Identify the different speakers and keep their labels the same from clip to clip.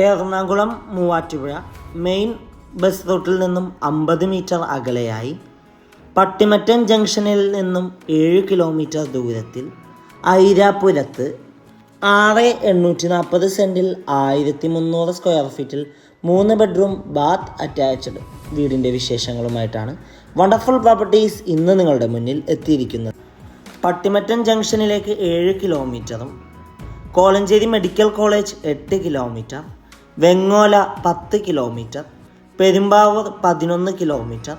Speaker 1: Ernakulam Muvattupuzha main bus റൂട്ടിൽ നിന്നും അമ്പത് മീറ്റർ അകലെയായി. പട്ടിമറ്റം ജംഗ്ഷനിൽ നിന്നും ഏഴ് കിലോമീറ്റർ ദൂരത്തിൽ ഐരാപുരത്ത് ആറ് എണ്ണൂറ്റി നാൽപ്പത് സെന്റിൽ ആയിരത്തി മുന്നൂറ് സ്ക്വയർ ഫീറ്റിൽ മൂന്ന് ബെഡ്റൂം ബാത്ത് അറ്റാച്ച്ഡ് വീടിന്റെ വിശേഷങ്ങളുമായിട്ടാണ് വണ്ടർഫുൾ പ്രോപ്പർട്ടീസ് ഇന്ന് നിങ്ങളുടെ മുന്നിൽ എത്തിയിരിക്കുന്നത്. പട്ടിമറ്റം ജംഗ്ഷനിലേക്ക് ഏഴ് കിലോമീറ്ററും കോലഞ്ചേരി മെഡിക്കൽ കോളേജ് എട്ട് കിലോമീറ്റർ വെങ്ങോല പത്ത് കിലോമീറ്റർ പെരുമ്പാവൂർ പതിനൊന്ന് കിലോമീറ്റർ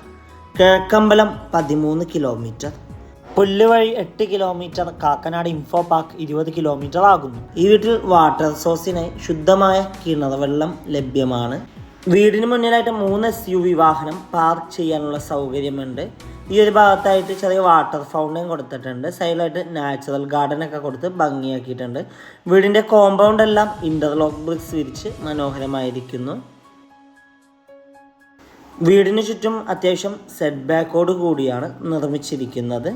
Speaker 1: കിഴക്കമ്പലം പതിമൂന്ന് കിലോമീറ്റർ പുല്ലുവഴി എട്ട് കിലോമീറ്റർ കാക്കനാട് ഇൻഫോ പാർക്ക് ഇരുപത് കിലോമീറ്റർ ആകുന്നു. ഈ വീട്ടിൽ വാട്ടർ സോഴ്സിനായി ശുദ്ധമായ കിണർ വെള്ളം ലഭ്യമാണ്. വീടിന് മുന്നിലായിട്ട് മൂന്ന് എസ് യു വി വാഹനം പാർക്ക് ചെയ്യാനുള്ള സൗകര്യമുണ്ട്. ഈ ഒരു ഭാഗത്തായിട്ട് ചെറിയ വാട്ടർ ഫൗണ്ടൻ കൊടുത്തിട്ടുണ്ട്. സൈഡിലായിട്ട് നാച്ചുറൽ ഗാർഡൻ ഒക്കെ കൊടുത്ത് ഭംഗിയാക്കിയിട്ടുണ്ട്. വീടിന്റെ കോമ്പൗണ്ട് എല്ലാം ഇന്റർലോക്ക് ബ്രിക്സ് വിരിച്ച് മനോഹരമായിരിക്കുന്നു. വീടിന് ചുറ്റും അത്യാവശ്യം സെറ്റ് ബാക്കോട് കൂടിയാണ് നിർമ്മിച്ചിരിക്കുന്നത്.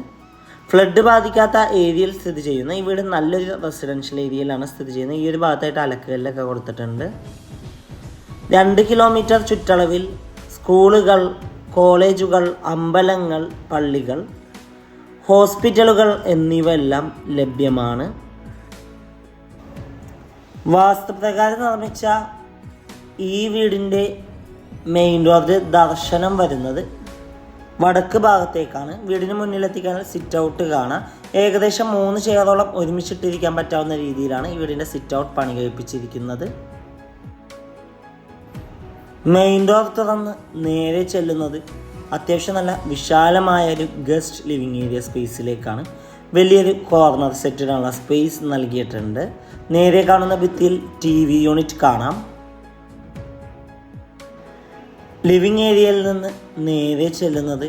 Speaker 1: ഫ്ലഡ് ബാധിക്കാത്ത ഏരിയയിൽ സ്ഥിതി ചെയ്യുന്ന. ഈ വീട് നല്ലൊരു റെസിഡൻഷ്യൽ ഏരിയയിലാണ് സ്ഥിതി ചെയ്യുന്നത്. ഈ ഒരു ഭാഗത്തായിട്ട് അലക്കുകല്ലൊക്കെ കൊടുത്തിട്ടുണ്ട്. രണ്ട് കിലോമീറ്റർ ചുറ്റളവിൽ സ്കൂളുകൾ കോളേജുകൾ അമ്പലങ്ങൾ പള്ളികൾ ഹോസ്പിറ്റലുകൾ എന്നിവയെല്ലാം ലഭ്യമാണ്. വാസ്തുപ്രകാരം നിർമ്മിച്ച ഈ വീടിന്റെ മെയിൻ റോഡ് ദർശനം വരുന്നത് വടക്ക് ഭാഗത്തേക്കാണ്. വീടിന് മുന്നിലെത്തിക്കാൻ സിറ്റ് ഔട്ട് കാണാം. ഏകദേശം മൂന്ന് ചെയറോളം ഒരുമിച്ചിട്ടിരിക്കാൻ പറ്റാവുന്ന രീതിയിലാണ് ഈ വീടിന്റെ സിറ്റ് ഔട്ട് പണി കഴിപ്പിച്ചിരിക്കുന്നത് മെയിൻ ഡോർ തുറന്ന് നേരെ ചെല്ലുന്നത് അത്യാവശ്യം നല്ല വിശാലമായ ഒരു ഗസ്റ്റ് ലിവിങ് ഏരിയ സ്പേസിലേക്കാണ് വലിയൊരു കോർണർ സെറ്റിനുള്ള സ്പേസ് നൽകിയിട്ടുണ്ട്. നേരെ കാണുന്ന ഭിത്തിയിൽ ടി വി യൂണിറ്റ് കാണാം. ലിവിങ് ഏരിയയിൽ നിന്ന് നേരെ ചെല്ലുന്നത്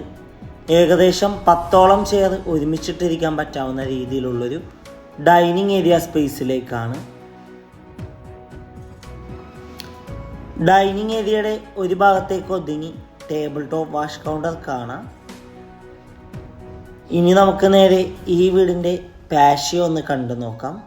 Speaker 1: ഏകദേശം പത്തോളം ചെയർ ഒരുമിച്ചിട്ടിരിക്കാൻ പറ്റാവുന്ന രീതിയിലുള്ളൊരു ഡൈനിങ് ഏരിയ സ്പേസിലേക്കാണ് ഡൈനിങ് ഏരിയയുടെ ഒരു ഭാഗത്തേക്ക് ഒതുങ്ങി ടേബിൾ ടോപ്പ് വാഷ് കൗണ്ടർ കാണാം. ഇനി നമുക്ക് നേരെ ഈ വീടിന്റെ പാഷ്യോ ഒന്ന് കണ്ടു നോക്കാം.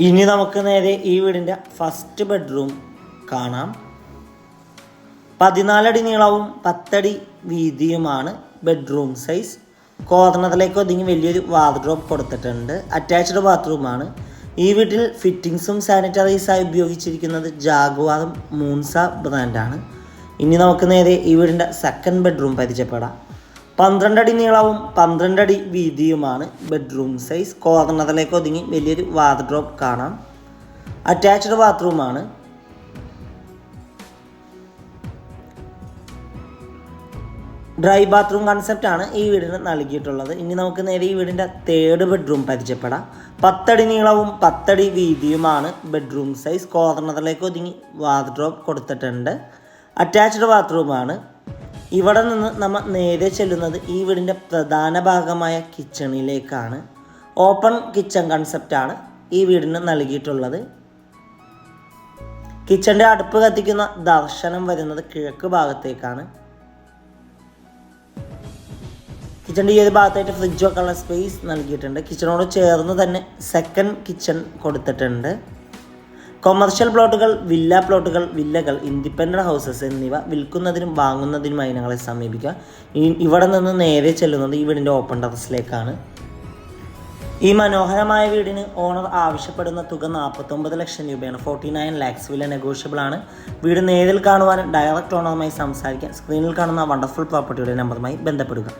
Speaker 1: ഇനി നമുക്ക് നേരെ ഈ വീടിന്റെ ഫസ്റ്റ് ബെഡ്റൂം കാണാം. പതിനാലടി നീളവും പത്തടി വീതിയുമാണ് ബെഡ്റൂം സൈസ് കോർണറിലേക്ക് ഒതുങ്ങി വലിയൊരു വാർഡ്രോപ്പ് കൊടുത്തിട്ടുണ്ട്. അറ്റാച്ച്ഡ് ബാത്റൂമാണ് ഈ വീട്ടിൽ ഫിറ്റിങ്സും സാനിറ്റൈസായി ഉപയോഗിച്ചിരിക്കുന്നത് ജാഗ്വാറും മൂൺസ ബ്രാൻഡാണ് ഇനി നമുക്ക് നേരെ ഈ വീടിന്റെ സെക്കൻഡ് ബെഡ്റൂം പരിചയപ്പെടാം. പന്ത്രണ്ടടി നീളവും പന്ത്രണ്ടടി വീതിയുമാണ് ബെഡ്റൂം സൈസ് കോർണറിലേക്ക് ഒതുങ്ങി വലിയൊരു വാർഡ്രോപ്പ് കാണാം. അറ്റാച്ച്ഡ് ബാത്റൂമാണ് ഡ്രൈ ബാത്റൂം കൺസെപ്റ്റാണ് ഈ വീടിന് നൽകിയിട്ടുള്ളത്. ഇനി നമുക്ക് നേരെ ഈ വീടിന്റെ തേർഡ് ബെഡ്റൂം പരിചയപ്പെടാം. പത്തടി നീളവും പത്തടി വീതിയുമാണ് ബെഡ്റൂം സൈസ് കോർണറിലേക്ക് ഒതുങ്ങി വാർഡ്രോബ് കൊടുത്തിട്ടുണ്ട്. അറ്റാച്ച്ഡ് ബാത്റൂമാണ് ഇവിടെ നിന്ന് നമ്മൾ നേരെ ചെല്ലുന്നത് ഈ വീടിന്റെ പ്രധാന ഭാഗമായ കിച്ചണിലേക്കാണ് ഓപ്പൺ കിച്ചൺ കൺസെപ്റ്റാണ് ഈ വീടിന് നൽകിയിട്ടുള്ളത്. കിച്ചന്റെ അടുപ്പ് കത്തിക്കുന്ന ദർശനം വരുന്നത് കിഴക്ക് ഭാഗത്തേക്കാണ്. കിച്ചണിന്റെ ഈ ഒരു ഭാഗത്തായിട്ട് ഫ്രിഡ്ജ് വെക്കാനുള്ള സ്പേസ് നൽകിയിട്ടുണ്ട്. കിച്ചണോട് ചേർന്ന് തന്നെ സെക്കൻഡ് കിച്ചൺ കൊടുത്തിട്ടുണ്ട്. കൊമേർഷ്യൽ പ്ലോട്ടുകൾ വില്ല പ്ലോട്ടുകൾ വില്ലകൾ ഇൻഡിപെൻഡന്റ് ഹൗസസ് എന്നിവ വിൽക്കുന്നതിനും വാങ്ങുന്നതിനുമായി ഞങ്ങളെ സമീപിക്കുക. ഇവിടെ നിന്ന് നേരെ ചെല്ലുന്നത് ഈ വീടിന്റെ ഓപ്പൺ ടെറസിലേക്കാണ് ഈ മനോഹരമായ വീടിന് ഓണർ ആവശ്യപ്പെടുന്ന തുക നാൽപ്പത്തൊമ്പത് ലക്ഷം രൂപയാണ്. ഫോർട്ടി നയൻ ലാക്സ് വില നെഗോഷ്യബിൾ ആണ്. വീട് നേരിൽ കാണുവാനും ഡയറക്റ്റ് ഓണറുമായി സംസാരിക്കാൻ സ്ക്രീനിൽ കാണുന്ന വണ്ടർഫുൾ പ്രോപ്പർട്ടിയുടെ നമ്പറുമായി ബന്ധപ്പെടുക.